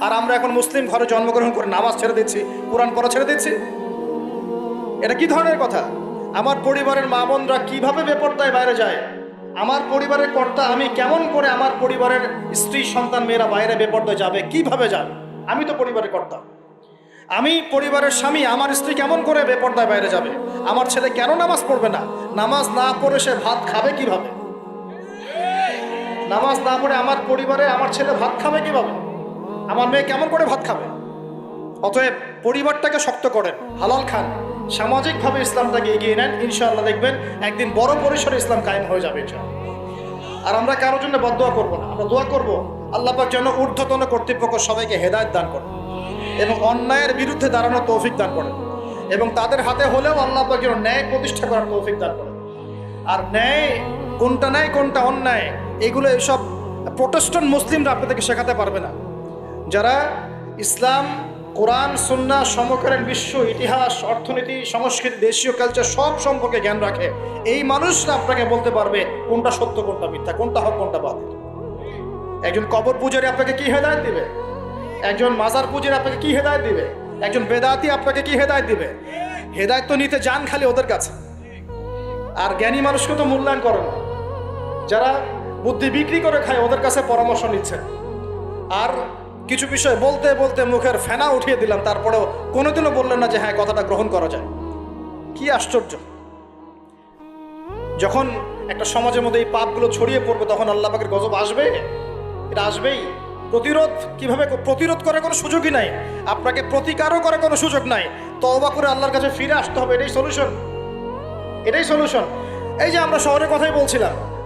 আর আমরা এখন মুসলিম ঘরে জন্মগ্রহণ করে নামাজ ছেড়ে দিচ্ছি, কোরআন পড়া ছেড়ে দিচ্ছি। এটা কি ধরনের কথা? আমার পরিবারের মা বোনরা কীভাবে বেপর্দায় বাইরে যায়? আমার পরিবারের কর্তা, আমি কেমন করে আমার পরিবারের স্ত্রী, সন্তান, মেয়েরা বাইরে বেপর্দায় যাবে? কীভাবে যাবে? আমি তো পরিবারের কর্তা। আমি পরিবারের স্বামী, আমার স্ত্রী কেমন করে বেপরদায় বাইরে যাবে? আমার ছেলে কেন নামাজ পড়বে না? নামাজ না পড়ে সে ভাত খাবে কীভাবে? নামাজ না পড়ে আমার পরিবারে আমার ছেলে ভাত খাবে কীভাবে? আমার মেয়ে কেমন করে ভাত খাবে? অতএব পরিবারটাকে শক্ত করেন, হালাল খান। সামাজিকভাবে ইসলামটাকে এগিয়ে নেন, ইনশাআল্লাহ দেখবেন একদিন বড় পরিসরে ইসলাম কায়েম হয়ে যাবে আর আমরা কারোর জন্য বদোয়া করব না, আমরা দোয়া করব আল্লাহ পাক যেন ঊর্ধ্বতন কর্তৃপক্ষ সবাইকে হেদায়েত দান করেন এবং অন্যায়ের বিরুদ্ধে দাঁড়ানোর তৌফিক দান করেন এবং তাদের হাতে হলেও আল্লাহ পাক যেন ন্যায় প্রতিষ্ঠা করার তৌফিক দান করেন। আর ন্যায় কোনটা ন্যায়, কোনটা অন্যায়, এগুলো এইসব প্রোটেস্টন মুসলিমরা আপনাদেরকে শেখাতে পারবে না। যারা ইসলাম, কোরআন সুন্না সমকালীন বিশ্ব ইতিহাস, অর্থনীতি, সংস্কৃতি, দেশীয় কালচার সব সম্পর্কে জ্ঞান রাখে, এই মানুষরা আপনাকে বলতে পারবে কোনটা সত্য, কোনটা মিথ্যা, কোনটা হক, কোনটা বাদ একজন কবর পূজারি আপনাকে কি হেদায়ত দিবে? একজন মাজার পূজারি আপনাকে কি হেদায়ত দিবে? একজন বেদাতি আপনাকে কি হেদায়ত দিবে? হেদায়ত তো নিতে যান খালি ওদের কাছে। আর জ্ঞানী মানুষকে তো মূল্যায়ন করে না। যারা বুদ্ধি বিক্রি করে খায়, ওদের কাছে পরামর্শ নিচ্ছে আর কিছু বিষয় বলতে বলতে মুখের ফেনা উঠিয়ে দিলাম, তারপরেও কোনোদিনও বললেন না যে হ্যাঁ কথাটা গ্রহণ করা যায়। কি আশ্চর্য। যখন একটা সমাজের মধ্যে এই পাপগুলো ছড়িয়ে পড়বে, তখন আল্লাহ পাকের গজব আসবে? এটা আসবেই। প্রতিরোধ কীভাবে প্রতিরোধ করার কোনো সুযোগই নাই। আপনাকে প্রতিকারও করার কোনো সুযোগ নাই। তওবা করে আল্লাহর কাছে ফিরে আসতে হবে, এটাই সলিউশন এটাই সলিউশন এই যে আমরা শহরের কথাই বলছিলাম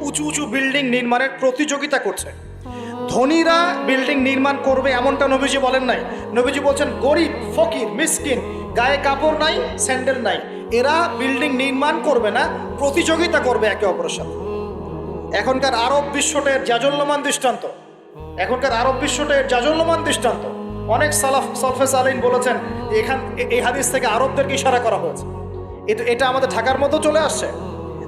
উঁচু উঁচু বিল্ডিং নির্মাণের প্রতিযোগিতা করছে। ধনীরা বিল্ডিং নির্মাণ করবে এমনটা নবীজি বলেন নাই। নবীজি বলছেন, গরিব, ফকির মিসকিন গায়ে কাপড় নাই স্যান্ডেল নাই। এরা বিল্ডিং নির্মাণ করবে না, প্রতিযোগিতা করবে একে অপরের সাথে। এখনকার আরব বিশ্বটা এর জাজল্যমান দৃষ্টান্ত। এখনকার আরব বিশ্বটা জাজল্যমান দৃষ্টান্ত। অনেক সালাফ সলফেস আলীন বলেছেন, এখান এই হাদিস থেকে আরবদেরকে ইশারা করা হয়েছে। এটা আমাদের ঢাকার মতো চলে আসছে।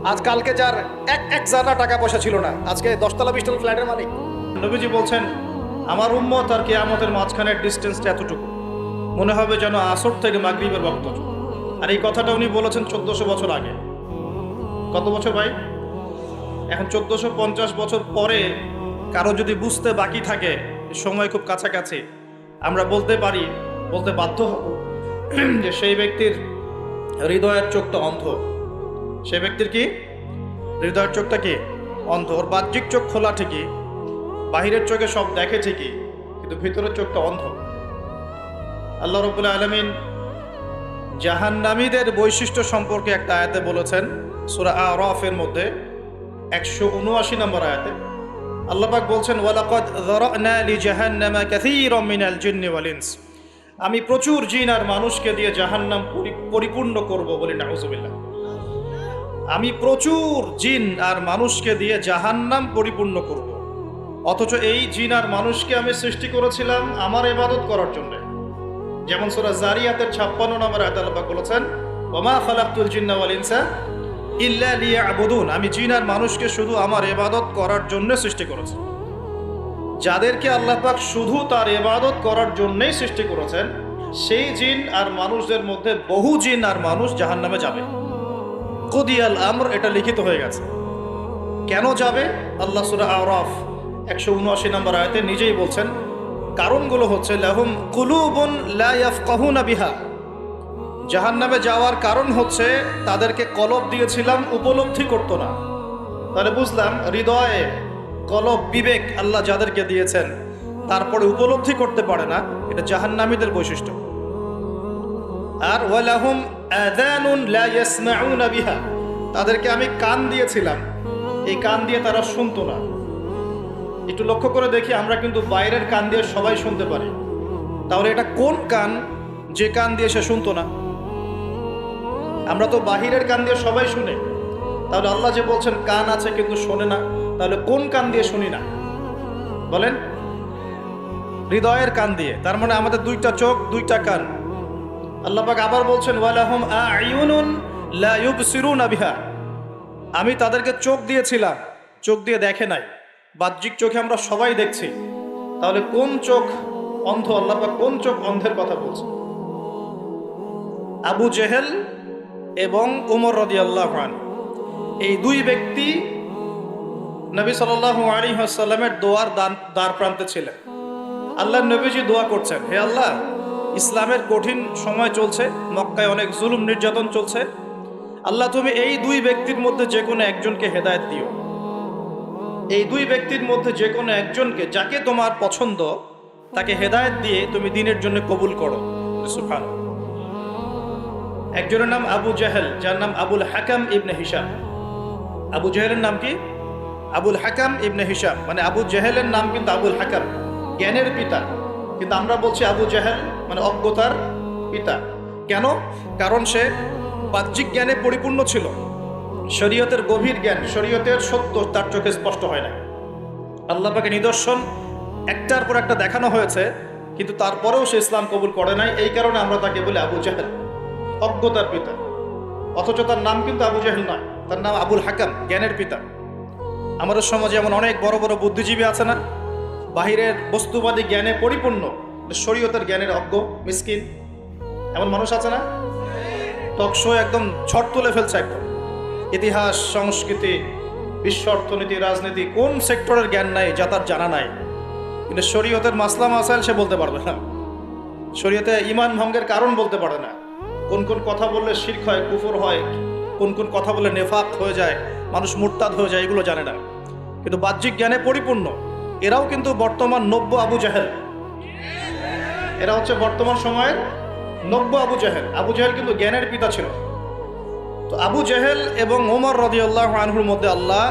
আজ কালকে যার এক এক জায়গা টাকা পয়সা ছিল না। আজকে দশতলা বিশতলা ফ্ল্যাটের মালিক। নবীজি বলছেন, আমার উম্মত আর কেয়ামতের মাঝখানের ডিস্টেন্সটা এতটুকু। মনে হবে যেন আসর থেকে মাগরিবের বক্ত। আর এই কথাটা উনি বলেছেন চোদ্দশো বছর আগে। কত বছর ভাই? এখন চোদ্দশো পঞ্চাশ বছর পরে কারও যদি বুঝতে বাকি থাকে সময় খুব কাছাকাছি। আমরা বলতে পারি, বলতে বাধ্য হব যে সেই ব্যক্তির হৃদয়ের চোখটা অন্ধ। সে ব্যক্তির কি? হৃদয়ের চোখটা কি? অন্ধ ওর বাহ্যিক চোখ খোলা ঠিকই, বাহিরের চোখে সব দেখে ঠিকই, কিন্তু ভিতরের চোখটা অন্ধ। আল্লাহ রবুল্লা আলমিন জাহান্নামীদের বৈশিষ্ট্য সম্পর্কে একটা আয়াতে বলেছেন, সুরা আরফের মধ্যে, একশো উনআশি নম্বর আয়াতে। আল্লাপাক বলছেন, ওয়ালাকাদ জাহান্নামা আমি প্রচুর জিন আর মানুষকে দিয়ে জাহান্নাম পরি- পরিপূর্ণ করব বলি নাউজুবিল্লাহ। আমি প্রচুর জিন আর মানুষকে দিয়ে জাহান্নাম পরিপূর্ণ করব। অথচ এই জিন আর মানুষকে আমি সৃষ্টি করেছিলাম আমার এবাদত করার জন্য। যেমন সূরা জারিয়াতের 56 নম্বর আয়াত আল্লাহ বলেছেন, ওমা খালাকতুল জিন্না ওয়াল ইনসা ইল্লা লিয়াবুদুন। আমি জিন আর মানুষকে শুধু আমার এবাদত করার জন্য সৃষ্টি করেছি। যাদেরকে আল্লাহ পাক শুধু তার এবাদত করার জন্যই সৃষ্টি করেছেন, সেই জিন আর মানুষদের মধ্যে বহু জিন আর মানুষ জাহান্নামে যাবে। কদিয়াল আমর, এটা লিখিত হয়ে গেছে। কেন যাবে? আল্লাহ সুরা আরফ একশো উনআশি নম্বর আয়তে নিজেই বলছেন, কারণগুলো হচ্ছে লাহুম কুলুবুন লা ইয়াফকাহুনা বিহা। জাহান্নামে যাওয়ার কারণ হচ্ছে তাদেরকে কলব দিয়েছিলাম, উপলব্ধি করতো না। তাহলে বুঝলাম, হৃদয়ে কলব, বিবেক আল্লাহ যাদেরকে দিয়েছেন, তারপরে উপলব্ধি করতে পারে না, এটা জাহান্নামীদের বৈশিষ্ট্য। আর ওয়ালাহুম আযানুন লা ইয়াসমাউনা বিহা। তাদেরকে আমি কান দিয়েছিলাম। এই কান দিয়ে তারা শুনতো না। একটু লক্ষ্য করে দেখি, আমরা কিন্তু বাইরের কান দিয়ে সবাই শুনতে পারি। তাহলে এটা কোন কান? যে কান দিয়ে সে শুনতো না। আমরা তো বাহিরের কান দিয়ে সবাই শুনে। তাহলে আল্লাহ যে বলছেন, কান আছে কিন্তু শোনে না, তাহলে কোন কান দিয়ে শুনি না? বলেন? হৃদয়ের কান দিয়ে। তার মানে আমাদের দুইটা চোখ, দুইটা কান। আল্লাহ পাক আবার বলছেন, ওয়ালাহুম আয়ুনুন লা ইউবসিরুনা বিহা। আমি তাদেরকে চোখ দিয়েছিলাম, চোখ দিয়ে দেখে নাই। বাহ্যিক চোখে আমরা সবাই দেখছি। তাহলে কোন চোখ অন্ধ? আল্লাহ পাক কোন চোখ অন্ধের কথা বলছে আবু জেহেল এবং উমর রদি আল্লাহ এই দুই ব্যক্তি নবী সাল আলী আসাল্লামের দোয়ার দান দ্বার প্রান্তে ছিলেন। আল্লাহ নবীজি দোয়া করছেন, হে আল্লাহ ইসলামের কঠিন সময় চলছে, মক্কায় অনেক জুলুম নির্যাতন চলছে। আল্লাহ, তুমি এই দুই ব্যক্তির মধ্যে যে কোনো একজনকে হেদায়েত দিও। এই দুই ব্যক্তির মধ্যে যে কোনো একজনকে যাকে তোমার পছন্দ, তাকে হেদায়েত দিয়ে তুমি দিনের জন্য কবুল করো। সুফান একজনের নাম আবু জাহেল, যার নাম আবুল হাকাম ইবনে হিসাম আবু জাহেলের নাম কি? আবুল হাকাম ইবনে হিসাম মানে আবু জাহেলের নাম কিন্তু আবুল হাকাম, জ্ঞানের পিতা। কিন্তু আমরা বলছি আবু জাহেল মানে অজ্ঞতার পিতা। কেন? কারণ সে বাহ্যিক জ্ঞানে পরিপূর্ণ ছিল। শরীয়তের গভীর জ্ঞান, শরীয়তের সত্য তার চোখে স্পষ্ট হয় না আল্লাহ পাকে নিদর্শন একটার পর একটা দেখানো হয়েছে, কিন্তু তারপরেও সে ইসলাম কবুল করে নাই। এই কারণে আমরা তাকে বলি আবু জাহেল, অজ্ঞতার পিতা। অথচ তার নাম কিন্তু আবু জাহেল নয়, তার নাম আবুল হাকাম, জ্ঞানের পিতা। আমাদের সমাজে এমন অনেক বড় বড় বুদ্ধিজীবী আছে না? বাহিরের বস্তুবাদী জ্ঞানে পরিপূর্ণ শরীয়তের জ্ঞানের অজ্ঞ, মিসকিন। এমন মানুষ আছে না? টকশো একদম ঝড় তুলে ফেলছে একদম। ইতিহাস, সংস্কৃতি, বিশ্ব অর্থনীতি, রাজনীতি, কোন সেক্টরের জ্ঞান নাই, যা তার জানা নাই। কিন্তু শরীয়তের মাসলা মাসাইল সে বলতে পারবে না। শরীয়তে ইমান ভঙ্গের কারণ বলতে পারে না। কোন কোন কথা বললে শির্ক হয়, কুফর হয়, কোন কোন কথা বললে নেফাক হয়ে যায়, মানুষ মুরতাদ হয়ে যায়, এগুলো জানে না। কিন্তু বাহ্যিক জ্ঞানে পরিপূর্ণ। এরাও কিন্তু বর্তমান নব্য আবু জাহেল। এরা হচ্ছে বর্তমান সময়ের নব্য আবু জাহেল। আবু জাহেল কিন্তু জ্ঞানের পিতা ছিল। তো আবু জাহেল এবং ওমর রদিয়াল্লাহ আনহুর মধ্যে আল্লাহ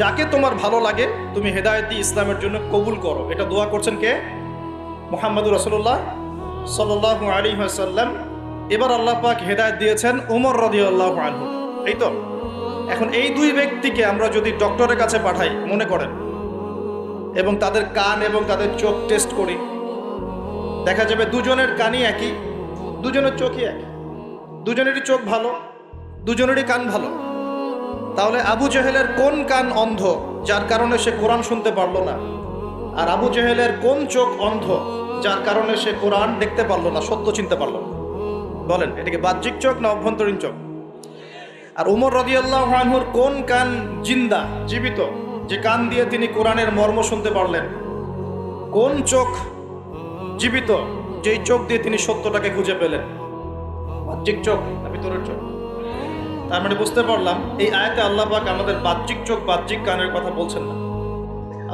যাকে তোমার ভালো লাগে, তুমি হেদায়ত দিয়ে ইসলামের জন্য কবুল করো। এটা দোয়া করছেন কে? মোহাম্মদুর রসুল্লাহ সাল্লাহ আলী সাল্লাম এবার আল্লাহ পাক হেদায়ত দিয়েছেন উমর রদিয়াল্লাহ আনহু। এই তো? এখন এই দুই ব্যক্তিকে আমরা যদি ডক্টরের কাছে পাঠাই, মনে করেন, এবং তাদের কান এবং তাদের চোখ টেস্ট করি দেখা যাবে দুজনের কানই একই, দুজনের চোখই একই। দুজনেরই চোখ ভালো, দুজনেরই কান ভালো। তাহলে আবু জেহেলের কোন কান অন্ধ, যার কারণে সে কোরআন শুনতে পারল না? আর আবু জেহেলের কোন চোখ অন্ধ, যার কারণে সে কোরআন দেখতে পারল না, সত্য চিনতে পারল না? বলেন, এটাকে বাহ্যিক চোখ না অভ্যন্তরীণ চোখ? আর উমর রদিয়াল্লাহ আনহুর কোন কান জিন্দা, জীবিত, যে কান দিয়ে তিনি কোরআনের মর্ম শুনতে পারলেন? কোন চোখ জীবিত, যেই চোখ দিয়ে তিনি সত্যটাকে খুঁজে পেলেন। বাহ্যিক চোখ, না ভিতরের চোখ। তার মানে বুঝতে পারলাম, এই আয়াতে আল্লাহ পাক আমাদের বাহ্যিক চোখ, বাহ্যিক কানের কথা বলছেন না।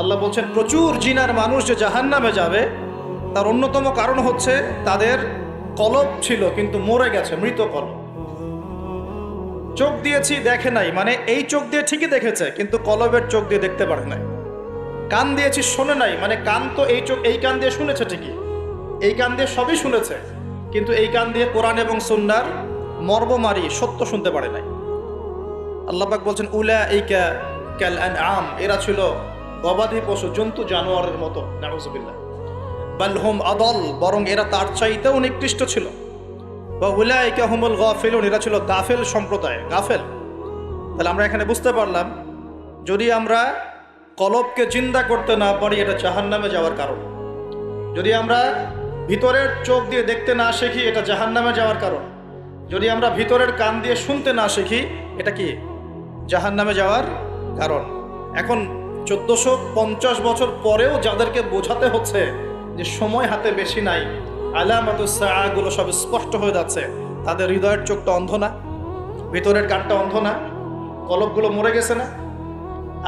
আল্লাহ বলছেন, প্রচুর জিনার মানুষ যে জাহান্নামে যাবে, তার অন্যতম কারণ হচ্ছে তাদের কলব ছিল, কিন্তু মরে গেছে, মৃত কলব। চোখ দিয়েছি দেখে নাই মানে এই চোখ দিয়ে ঠিকই দেখেছে, কিন্তু কলবের চোখ দিয়ে দেখতে পারে নাই। কান দিয়েছি শোনে নাই মানে কান তো এই চোখ, এই কান দিয়ে শুনেছে ঠিকই। এই কান দিয়ে সবই শুনেছে। কিন্তু এই কান দিয়ে কোরআন এবং সুন্নার মর্ম মারি সত্য শুনতে পারে নাই। আল্লাহবাক বলছেন উলা এইকা ক্যাল অ্যান আম এরা ছিল গবাদি পশু, জন্তু, জানোয়ারের মতো। নাউজুবিল্লাহ। বালহুম আদল, বরং এরা তার চাইতেও নিকৃষ্ট ছিল। বা উলাইকা হুমুল গাফিলুন, এরা ছিল গাফেল সম্প্রদায়। গাফেল? তাহলে আমরা এখানে বুঝতে পারলাম, যদি আমরা কলবকে চিন্তা করতে না পারি, এটা জাহান্নামে যাওয়ার কারণ। যদি আমরা ভিতরের চোখ দিয়ে দেখতে না শিখি, এটা জাহান্নামে যাওয়ার কারণ। যদি আমরা ভিতরের কান দিয়ে শুনতে না শিখি, এটা কি? জাহান্নামে যাওয়ার কারণ। এখন চোদ্দশো পঞ্চাশ বছর পরেও যাদেরকে বোঝাতে হচ্ছে যে সময় হাতে বেশি নাই, আলামাতগুলো সব স্পষ্ট হয়ে যাচ্ছে। তাদের হৃদয়ের চোখটা অন্ধ না, ভিতরের কানটা অন্ধ না কলবগুলো মরে গেছে না?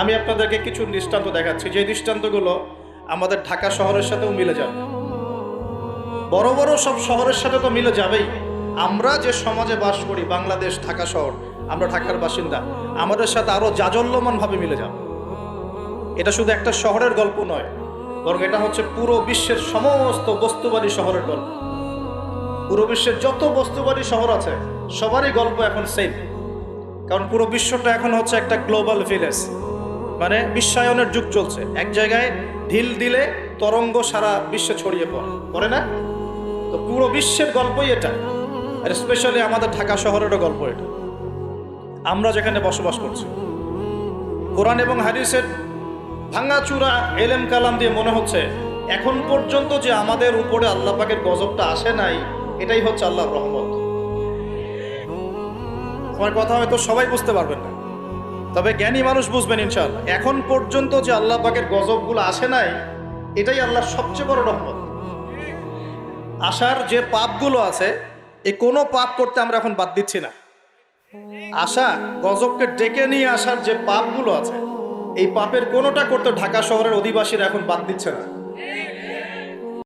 আমি আপনাদেরকে কিছু দৃষ্টান্ত দেখাচ্ছি। যে দৃষ্টান্তগুলো আমাদের ঢাকা শহরের সাথেও মিলে যাবে বড় বড় সব শহরের সাথে তো মিলে যাবেই। আমরা যে সমাজে বাস করি, বাংলাদেশ, ঢাকা শহর, আমরা ঢাকার বাসিন্দা, আমাদের সাথে আরও জাজল্যমানভাবে মিলে যাবে। এটা শুধু একটা শহরের গল্প নয়, বরং এটা হচ্ছে পুরো বিশ্বের সমস্ত বস্তুবাদী শহরের গল্প। পুরো বিশ্বের যত বস্তুবাদী শহর আছে, সবারই গল্প এখন সেম কারণ পুরো বিশ্বটা এখন হচ্ছে একটা গ্লোবাল ভিলেজ মানে বিশ্বায়নের যুগ চলছে। এক জায়গায় ঢিল দিলে তরঙ্গ সারা বিশ্বে ছড়িয়ে পড়ে। পড়ে না? তো পুরো বিশ্বের গল্পই এটা। আর স্পেশালি আমাদের ঢাকা শহরেরও গল্প এটা। আমরা যেখানে বসবাস করছি। কোরআন এবং হাদিসের ভাঙাচুরা এলেম কালাম দিয়ে মনে হচ্ছে, এখন পর্যন্ত যে আমাদের উপরে আল্লাহ পাকের গজবটা আসে নাই, এটাই হচ্ছে আল্লাহর রহমত। আমার কথা হয়তো সবাই বুঝতে পারবেন না। তবে জ্ঞানী মানুষ বুঝবেন ইনশাআল্লাহ। এখন পর্যন্ত যে আল্লাহ পাকের গজবগুলো আসে নাই, এটাই আল্লাহর সবচেয়ে বড় রহমত। আসার যে পাপগুলো আছে, এই কোনো পাপ করতে আমরা এখন বাদ দিচ্ছি না। আশা গজবকে ডেকে নিয়ে আসার যে পাপগুলো আছে, এই পাপের কোনোটা করতে ঢাকা শহরের অধিবাসীরা এখন বাদ দিচ্ছে না।